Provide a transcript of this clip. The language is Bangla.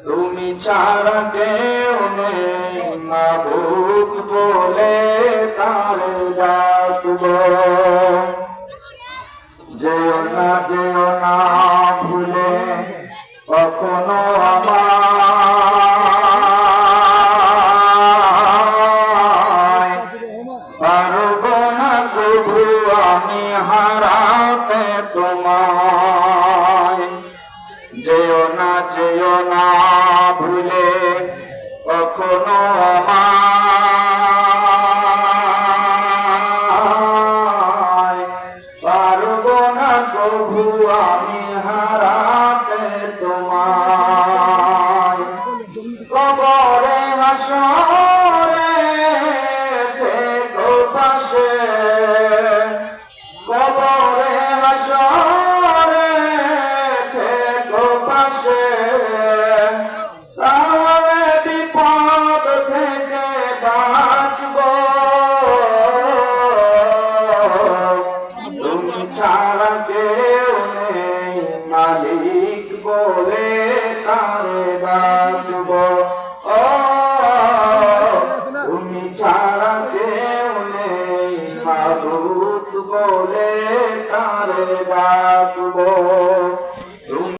তুমি ছাড়া কেউ নেই মাবুক বলে তার ডাকব। যেও না যেও না ভুলে, কখনো আমায় পারব না, তবু আমি হারাতে তোমায়। যেও না ভুলে কখনো পারব না প্রভু আমি হারাতে তোমায়। কবরে হাসরে মালিক বলে তার ডাকব। ও তুমি ছাড়া কেউ নেই মাবুত বলে তার ডাকব।